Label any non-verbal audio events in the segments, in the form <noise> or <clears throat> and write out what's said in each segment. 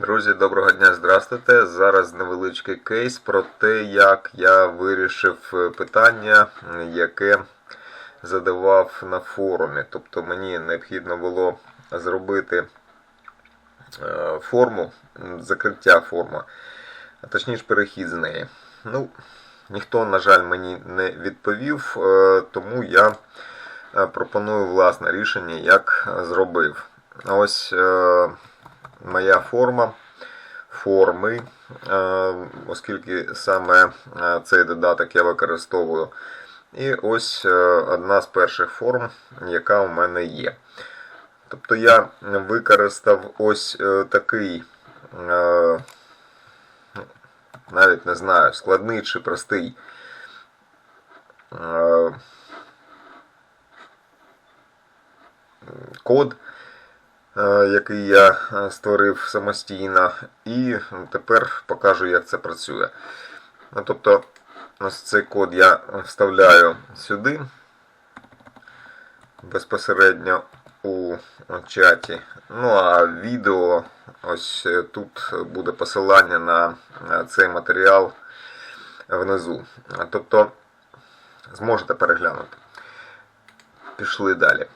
Друзі, доброго дня, здравствуйте. Зараз невеличкий кейс про те, як я вирішив е, питання, яке задавав на форумі. Тобто мені необхідно було зробити е, форму, закриття форми, а точніше перехід з неї. Ну, ніхто, на жаль, мені не відповів, е, тому я пропоную власне рішення, як зробив. Ось моя форма форми, е, оскільки саме е, цей додаток я використовую. І ось е, одна з перших форм, яка у мене є. Тобто я використав ось такий, навіть не знаю, складний чи простий код, який я е, створив самостійно, і тепер покажу, як це працює. Ну, тобто, ось цей код я вставляю сюди, безпосередньо у чаті. Ну а відео, ось е, тут буде посилання на е, цей матеріал внизу. Тобто, зможете переглянути. Пішли далі.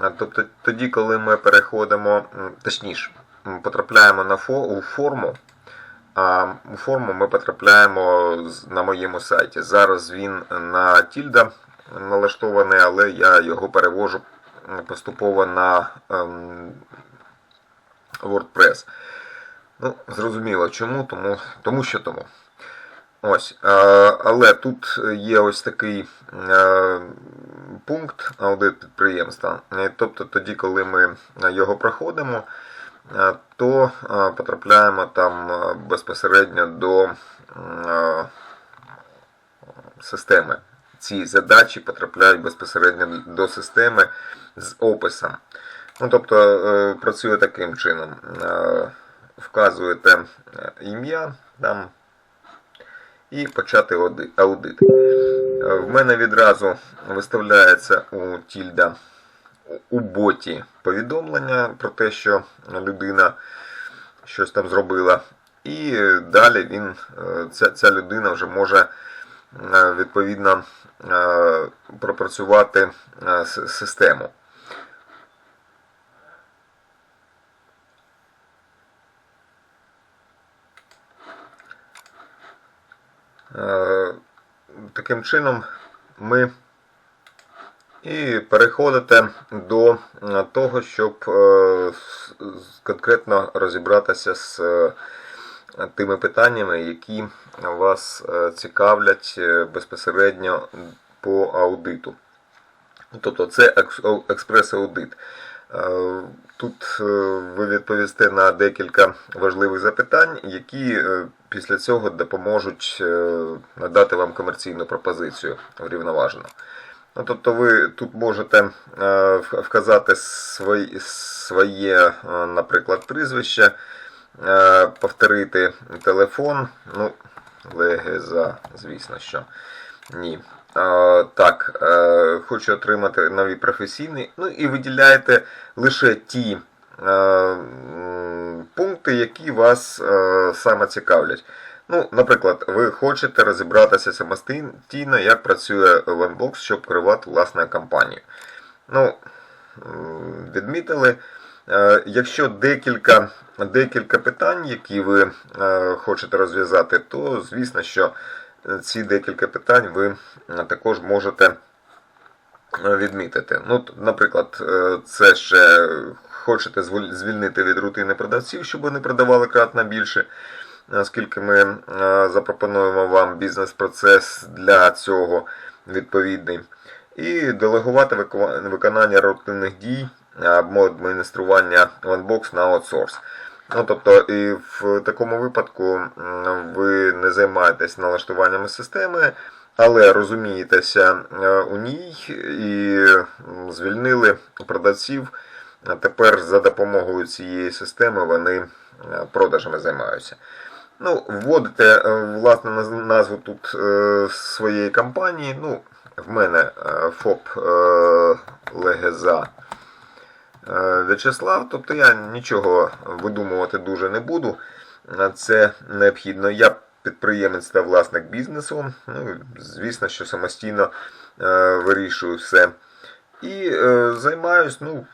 А, Тобто тоді, коли ми переходимо, точніше, потрапляємо на фо, у форму, а у форму ми потрапляємо на моєму сайті. Зараз він на тільда налаштований, але я його перевожу поступово на ем, WordPress. Ну, зрозуміло чому, тому, тому що тому. Ось, е, але тут є ось такий е, пункт аудит підприємства. Тобто тоді, коли ми його проходимо, е, то потрапляємо там безпосередньо до системи. Ці задачі потрапляють безпосередньо до системи з описом. Ну, тобто працює таким чином. Вказуєте ім'я там і почати аудит. Е, В мене відразу виставляється у тільда у боті повідомлення про те, що людина щось там зробила. І далі він, е, ця, ця людина вже може е, відповідно пропрацювати систему. Е, Таким чином ми і переходите до е, того, щоб е, конкретно розібратися з е, тими питаннями, які вас цікавлять безпосередньо по аудиту. Тобто це експрес-аудит. Тут е, ви відповісте на декілька важливих запитань, які е, після цього допоможуть е, надати вам комерційну пропозицію врівноважено. Ну, тобто ви тут можете вказати своє, наприклад, прізвище, повторити телефон, ну, легеза, звісно, що ні. Так, е, хочу отримати нові професійні. Ну і виділяєте лише ті е, пункти, які вас е, саме цікавлять. Ну, наприклад, ви хочете розібратися самостійно, як працює OneBox, щоб керувати власною компанією. Ну, відмітили. Якщо декілька, декілька питань, які ви хочете розв'язати, то звісно, що ці декілька питань ви е, також можете е, відмітити. Ну, наприклад, е, це ще хочете звільнити від рутини продавців, щоб вони продавали кратно більше, оскільки ми е, запропонуємо вам бізнес-процес для цього відповідний. І делегувати виконання рутинних дій або адміністрування OneBox на аутсорс. Ну, тобто, і в такому випадку ви не займаєтесь налаштуваннями системи, але розумієтеся е, у ній і звільнили продавців. Тепер за допомогою цієї системи вони е, продажами займаються. Ну, вводите е, власне назву тут своєї компанії. Ну, в мене ФОП Легеза В'ячеслав. Тобто я нічого видумувати дуже не буду. Е, Це необхідно. Я підприємець та власник бізнесу. Ну, звісно, що самостійно е, вирішую все. І е, займаюсь ну,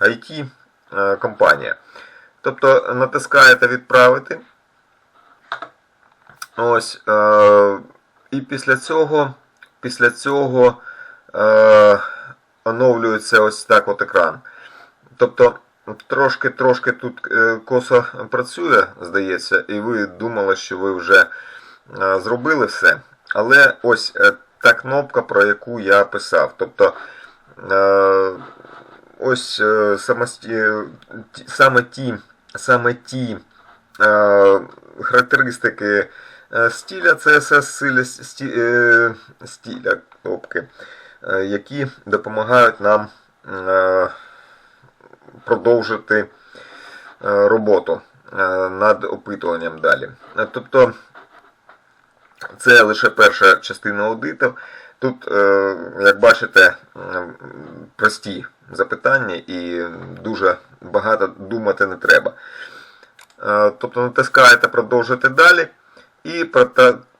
IT е. Тобто натискаєте відправити. Ось. Е, і після цього, після цього е, оновлюється ось так от екран. Тобто трошки-трошки тут е, косо працює, здається, і ви думали, що ви вже е, зробили все. Але ось е, та кнопка, про яку я писав. Тобто ось саме ті, саме ті характеристики стиля CSS стиля, сті, е, кнопки, які допомагають нам продовжити е, роботу е, над опитуванням далі. Е, Тобто це лише перша частина аудиту. Тут, як бачите, прості запитання і дуже багато думати не треба. Тобто натискаєте продовжити далі і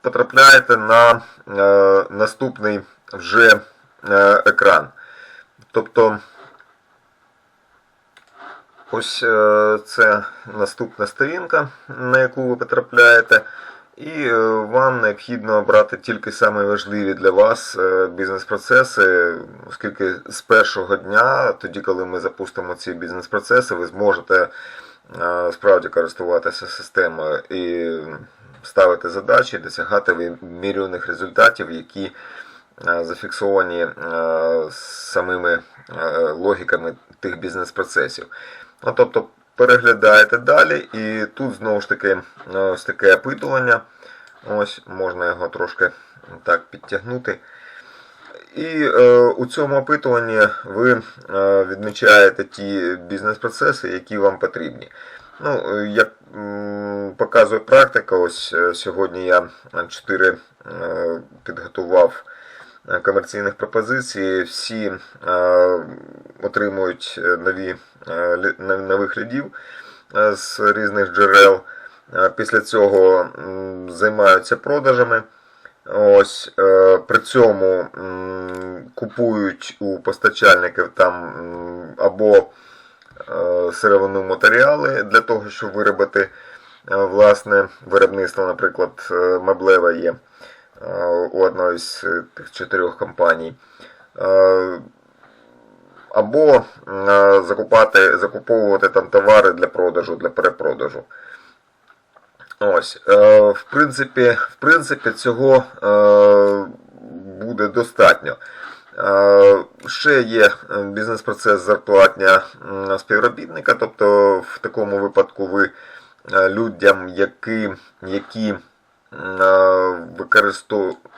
потрапляєте на наступний вже екран. Тобто ось е, це наступна сторінка, на яку ви потрапляєте. І е, вам необхідно обрати тільки самі важливі для вас е, бізнес-процеси, оскільки з першого дня, тоді, коли ми запустимо ці бізнес-процеси, ви зможете справді користуватися системою і ставити задачі, досягати вимірюваних результатів, які зафіксовані самими логіками тих бізнес-процесів. Ну, тобто переглядаєте далі, і тут знову ж таки е, ось таке опитування. Ось можна його трошки так підтягнути. І е, у цьому опитуванні ви е, відмічаєте ті бізнес-процеси, які вам потрібні. Ну, е, як м, показує практика, ось е, сьогодні я 4 е, підготував е, комерційних пропозицій. Всі е, отримують е, нові, е, нових лідів е, з різних джерел. Е, Після цього займаються продажами. Ось е, при цьому купують у постачальників там або е, сировину матеріали для того, щоб виробити е, власне виробництво, наприклад, е, меблеве є е, у одної з е, чотирьох компаній. Е, Або е, закупати, закуповувати там товари для продажу, для перепродажу. Ось, е, в принципі, в принципі, цього е, буде достатньо. Е, ще є е, бізнес-процес зарплатня співробітника, тобто в такому випадку ви е, людям, які, які е,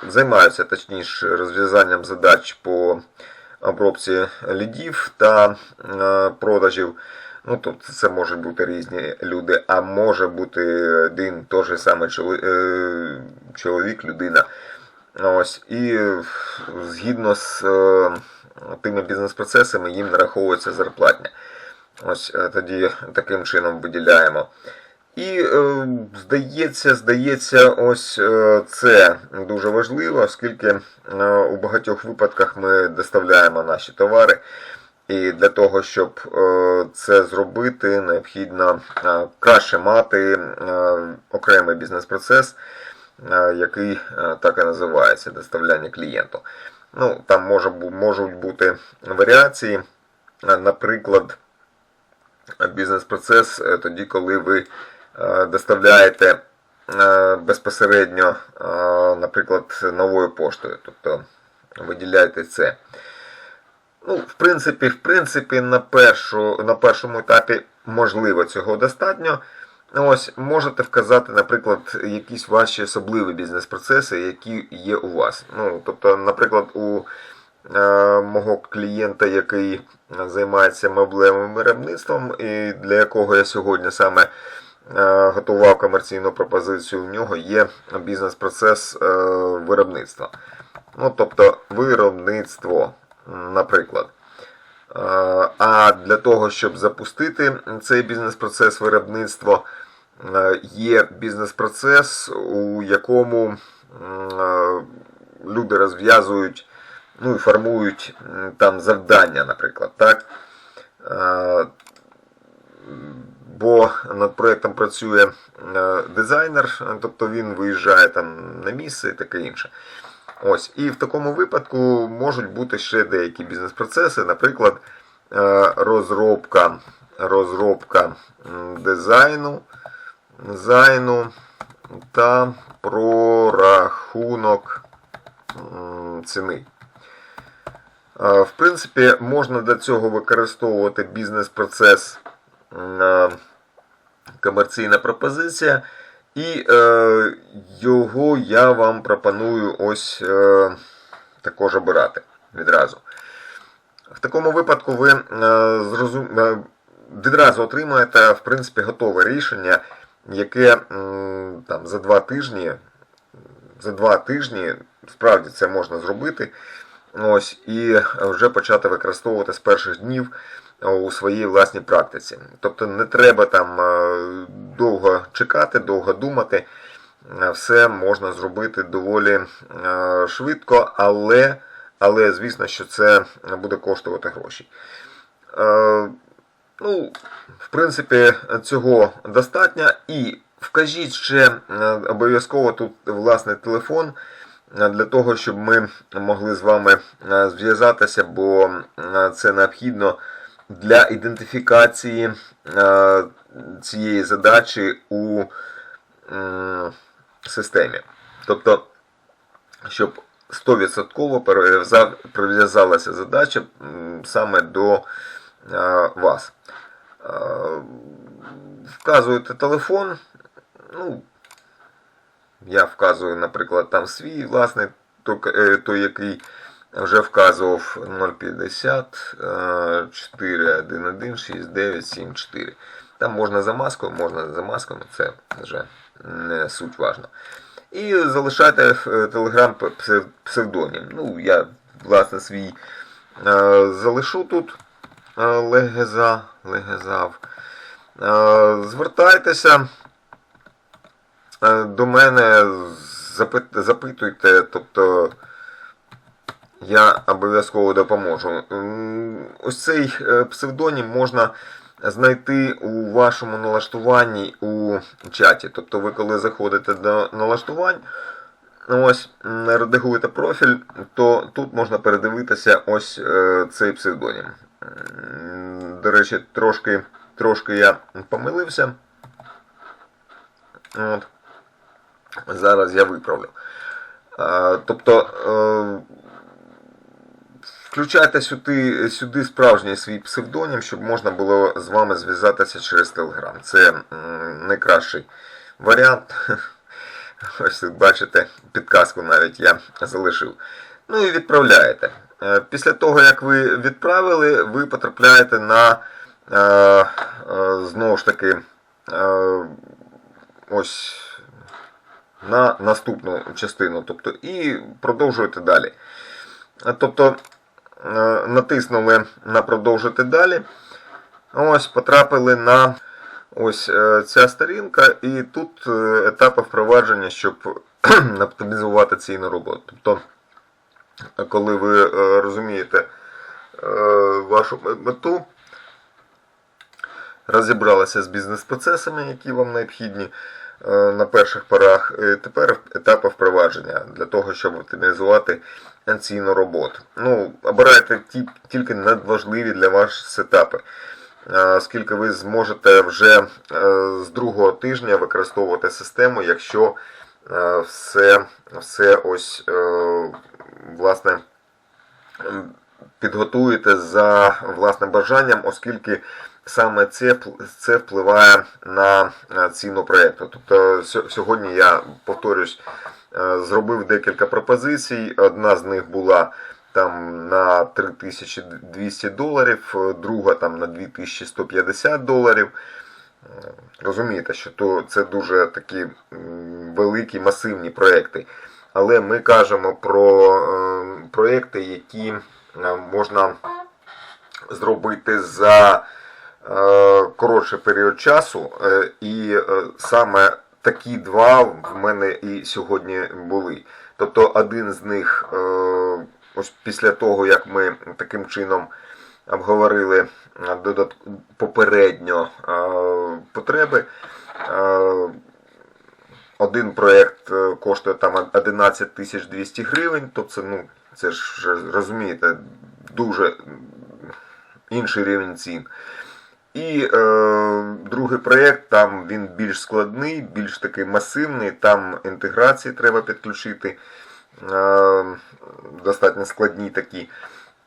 займаються точніше розв'язанням задач по обробці лідів та е, продажів. Ну, тобто це можуть бути різні люди, а може бути один той же самий е, чоловік, людина. Ось, і згідно з е, тими бізнес-процесами їм нараховується зарплатня. Ось тоді таким чином виділяємо. І е, здається, здається, ось е, це дуже важливо, оскільки е, у багатьох випадках ми доставляємо наші товари. І для того, щоб це зробити, необхідно краще мати окремий бізнес-процес, який так і називається доставляння клієнту. Ну, Там можуть бути варіації. Наприклад, бізнес-процес тоді, коли ви доставляєте е, безпосередньо, е, наприклад, новою поштою. Тобто виділяєте це. Ну, в принципі, в принципі, на, першу, на першому етапі можливо цього достатньо. Ось можете вказати, наприклад, якісь ваші особливі бізнес-процеси, які є у вас. Ну, тобто, наприклад, у е, мого клієнта, який займається меблевим виробництвом, і для якого я сьогодні саме е, готував комерційну пропозицію, у нього є бізнес-процес е, виробництва. Ну, тобто, виробництво, наприклад. А для того, щоб запустити цей бізнес-процес виробництва, е, є бізнес-процес, у якому е, люди розв'язують ну і формують там завдання, наприклад. так? Бо над проєктом працює е, дизайнер, тобто він виїжджає там на місце і таке інше. Ось, І в такому випадку можуть бути ще деякі бізнес-процеси, наприклад, е, розробка, розробка дизайну, дизайну та прорахунок ціни. Е, В принципі, можна для цього використовувати бізнес-процес комерційна пропозиція. І е, його я вам пропоную ось е, також обирати відразу. В такому випадку ви е, зрозум... е, відразу отримаєте в принципі, готове рішення, яке м, там, за два тижні, за два тижні справді це можна зробити. Ось, і вже почати використовувати з перших днів у своїй власній практиці. Тобто не треба там е, довго чекати, довго думати. Е, Все можна зробити доволі е, швидко, але, але звісно, що це буде коштувати гроші. Е, Ну, в принципі, цього достатньо. І вкажіть ще е, обов'язково тут власний телефон е, для того, щоб ми могли з вами е, зв'язатися, бо е, це необхідно для ідентифікації е, цієї задачі у системі. Тобто, щоб 100% прив'язалася задача саме до е, вас. Е, Вказуєте телефон. Ну, я вказую, наприклад, там свій власний, е, той який вже вказував 050 е, 411 6974. Там можна за маскою, можна за маскою, це вже не суть важно. І залишайте е, телеграм псевдонім. Ну, я, власне, свій е, залишу тут е, легеза, легезав. Е, Звертайтеся е, до мене, запитуйте, тобто я обов'язково допоможу. Ось цей е, псевдонім можна знайти у вашому налаштуванні у чаті. Тобто ви коли заходите до налаштувань, ось редагуєте профіль, то тут можна передивитися ось е, цей псевдонім. До речі, трошки, трошки я помилився. От. Зараз я виправлю. Тобто е, включайте сюди, сюди справжній свій псевдонім, щоб можна було з вами зв'язатися через Telegram. Це найкращий варіант. <laughs> Ось бачите, підказку навіть я залишив. Ну і відправляєте. Е, Після того, як ви відправили, ви потрапляєте на е, знову ж таки ось на наступну частину, тобто, і продовжуєте далі. Тобто е, натиснули на продовжити далі. Ось потрапили на ось е, ця сторінка, і тут е, етапи впровадження, щоб <clears throat> оптимізувати ційну роботу. Тобто, коли ви розумієте вашу мету, розібралися з бізнес-процесами, які вам необхідні на перших порах. Тепер етапи впровадження для того, щоб оптимізувати цінну роботу. Ну, обирайте ті, тільки надважливі для вас сетапи. е, Оскільки ви зможете вже е, з другого тижня використовувати систему, якщо е, все, все ось е, власне підготуєте за власним бажанням, оскільки саме це, це впливає на е, ціну проєкту. Тобто сьогодні я повторюсь, е, зробив декілька пропозицій. Одна з них була там на 3200 доларів, е, друга там на 2150 доларів. Розумієте, що то це дуже такі великі масивні проекти. Але ми кажемо про проекти, які можна зробити за коротший період часу. Е, і е, саме такі два в мене і сьогодні були. Тобто один з них, е, ось після того, як ми таким чином обговорили е, попередньо е, потреби. е, Один проєкт е, коштує там 11 тисяч 200 гривень, тобто це, ну, це ж розумієте, дуже інший рівень цін. І е, другий проєкт, там він більш складний, більш такий масивний, там інтеграції треба підключити, е, достатньо складні такі.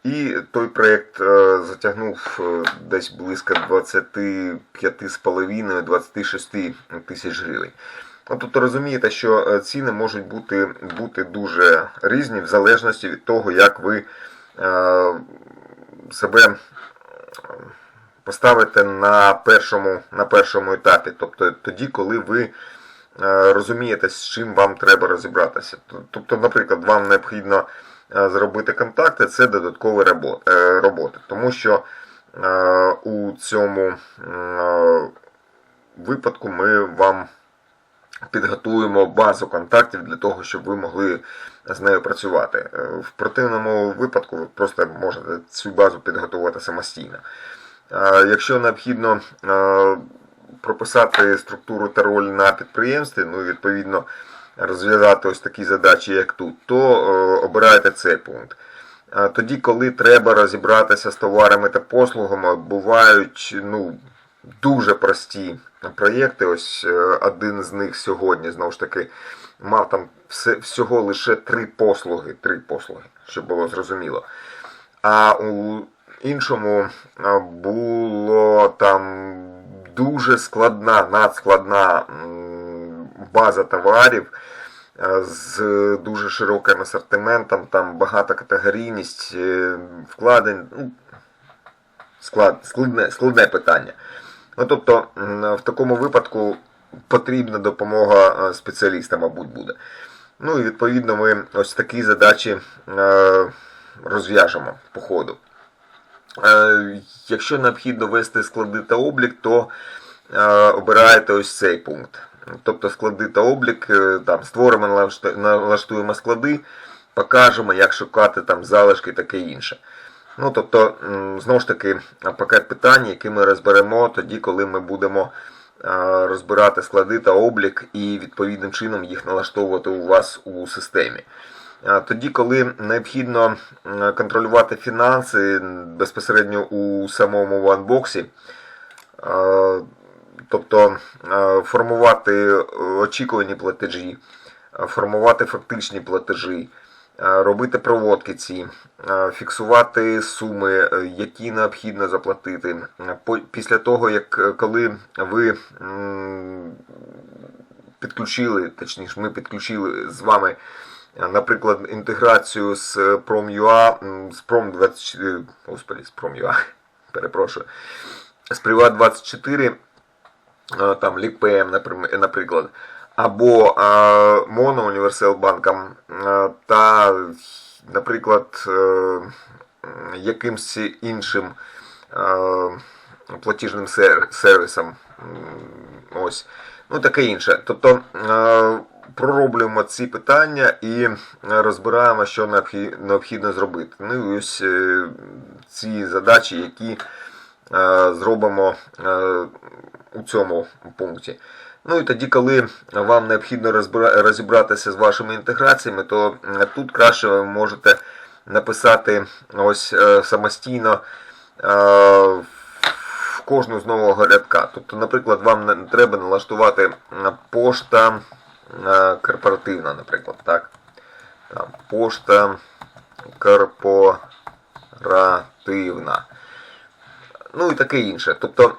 І той проєкт е, затягнув е, десь близько 25,5-26 тисяч гривень. Ну, тобто розумієте, що е, ціни можуть бути, бути дуже різні в залежності від того, як ви е, себе поставите на першому, на першому етапі. Тобто тоді, коли ви е, розумієте, з чим вам треба розібратися. Тобто, наприклад, вам необхідно е, зробити контакти, це додаткові е, роботи. Тому що у цьому випадку ми вам підготуємо базу контактів для того, щоб ви могли з нею працювати. В противному випадку ви просто можете цю базу підготувати самостійно. Якщо необхідно прописати структуру та роль на підприємстві, ну відповідно розв'язати ось такі задачі, як тут, то е, обирайте цей пункт. Тоді, коли треба розібратися з товарами та послугами, бувають ну, дуже прості проєкти. Ось е, один з них сьогодні, знову ж таки, мав там всього лише три послуги, три послуги, щоб було зрозуміло. А у іншому було там дуже складна, надскладна база товарів з дуже широким асортиментом, там багата категорійність е, вкладень. Ну, склад, складне, складне питання. Ну, тобто, в такому випадку потрібна допомога е, спеціаліста, мабуть, буде. Ну і відповідно ми ось такі задачі е, розв'яжемо по ходу. Е, Якщо необхідно вести склади та облік, то е, обираєте ось цей пункт. Тобто склади та облік, е, там створимо, налаштуємо склади, покажемо, як шукати там залишки таке інше. Ну, тобто, знову ж таки, пакет питань, які ми розберемо тоді, коли ми будемо розбирати склади та облік і відповідним чином їх налаштовувати у вас у системі. Тоді, коли необхідно контролювати фінанси безпосередньо у самому ванбоксі, е, тобто е, формувати очікувані платежі, е, формувати фактичні платежі, робити проводки ці, фіксувати суми, які необхідно заплатити. Після того, як коли ви підключили, точніше, ми підключили з вами, наприклад, інтеграцію з е, Prom.ua, з Prom24, господи, з Prom.ua, <laughs> перепрошую, з Privat24, е, там наприм- наприклад, або е, Mono Universal банком е, та, наприклад, е, якимсь іншим е, платіжним сервісом. Ось. Ну, таке інше. Тобто е, пророблюємо ці питання і е, розбираємо, що необхі- необхідно зробити. Ну і ось е, ці задачі, які е, зробимо у цьому пункті. Ну і тоді, коли вам необхідно розібратися з вашими інтеграціями, то тут краще ви можете написати ось самостійно в кожну з нового рядка. Тобто, наприклад, вам треба налаштувати пошта корпоративна, наприклад, так? Там, пошта корпоративна. Ну і таке інше. Тобто,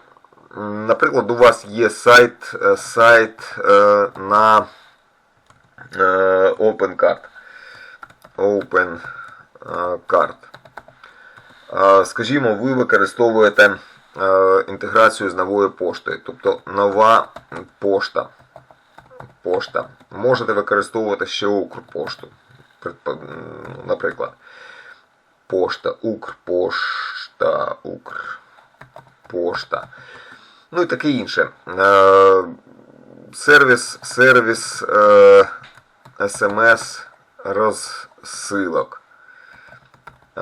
наприклад, у вас є сайт, е, сайт е, на е, OpenCard. OpenCard. Е, Скажімо, ви використовуєте е, інтеграцію з новою поштою. Тобто нова пошта. Пошта. Можете використовувати ще Укрпошту, наприклад. Укрпошта, Укрпошта, Укрпошта. Ну і таке інше. Е, сервіс, сервіс е, смс розсилок. Е,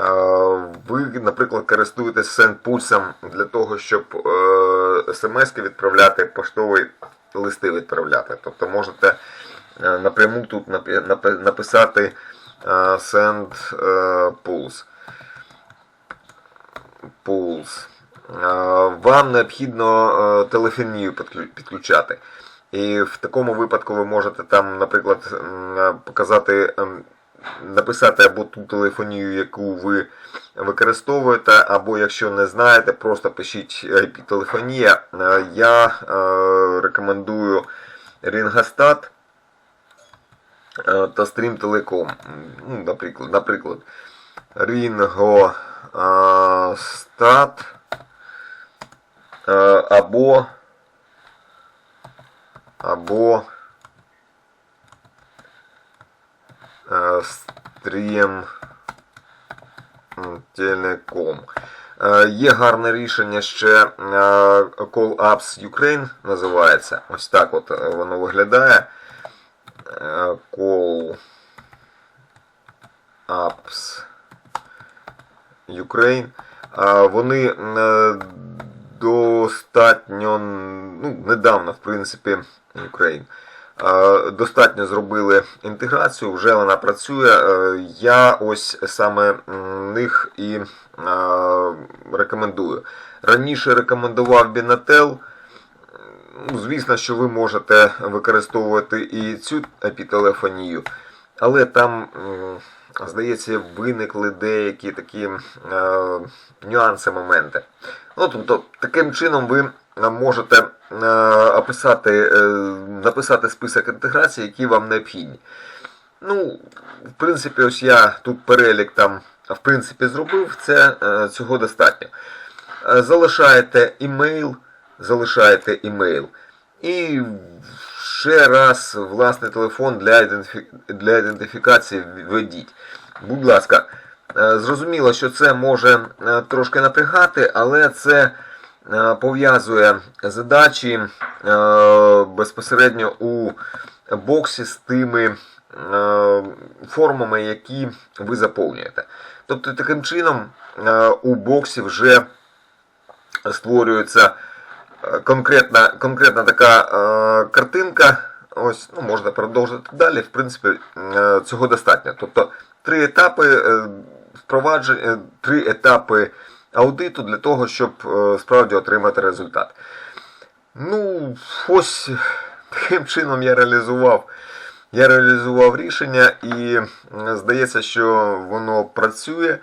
Ви, наприклад, користуєтесь SendPulse для того, щоб е, смс відправляти, поштові листи відправляти. Тобто можете е, напряму тут напи- напи- написати е, Send е, Pulse. Pulse. Вам необхідно телефонію підключати. І в такому випадку ви можете там, наприклад, показати, ем, написати або ту телефонію, яку ви використовуєте, або якщо не знаєте, просто пишіть IP-телефонія. Е, Я е, рекомендую Ringostat е, та Stream Telecom. Ну, наприклад, наприклад, Ringostat е, або або е, Stream Telecom. Е, Є гарне рішення ще е, Call Apps Ukraine називається. Ось так от е, воно виглядає. Call Apps Ukraine. Вони достатньо ну, недавно, в принципі, Ukraine. Е, Достатньо зробили інтеграцію, вже вона працює. Е, Я ось саме них і е, рекомендую. Раніше рекомендував Binatel. Ну, Звісно, що ви можете використовувати і цю IP-телефонію, але там, здається, виникли деякі такі нюанси, моменти. Ну, тобто, таким чином ви можете описати, е, написати список інтеграцій, які вам необхідні. Ну, в принципі, ось я тут перелік там, в принципі, зробив, це е, цього достатньо. Е, Залишаєте імейл, залишаєте імейл. І ще раз власний телефон для, ідентифі... для ідентифікації введіть. Будь ласка, е, зрозуміло, що це може е, трошки напрягати, але це е, пов'язує задачі е, безпосередньо у боксі з тими е, формами, які ви заповнюєте. Тобто таким чином е, у боксі вже створюється е, конкретна, конкретна така е, картинка. Ось, ну, можна продовжити далі. В принципі, е, цього достатньо. Тобто три етапи е, впровадження, е, три етапи аудиту для того, щоб е, справді отримати результат. Ну, ось <laughs> таким чином я реалізував. Я реалізував рішення і здається, що воно працює.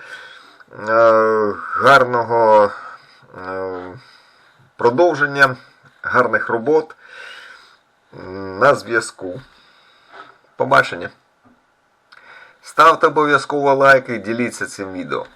Е, Гарного е, продовження, гарних робот. На зв'язку. Побачення. Ставте обов'язково лайки, діліться цим відео.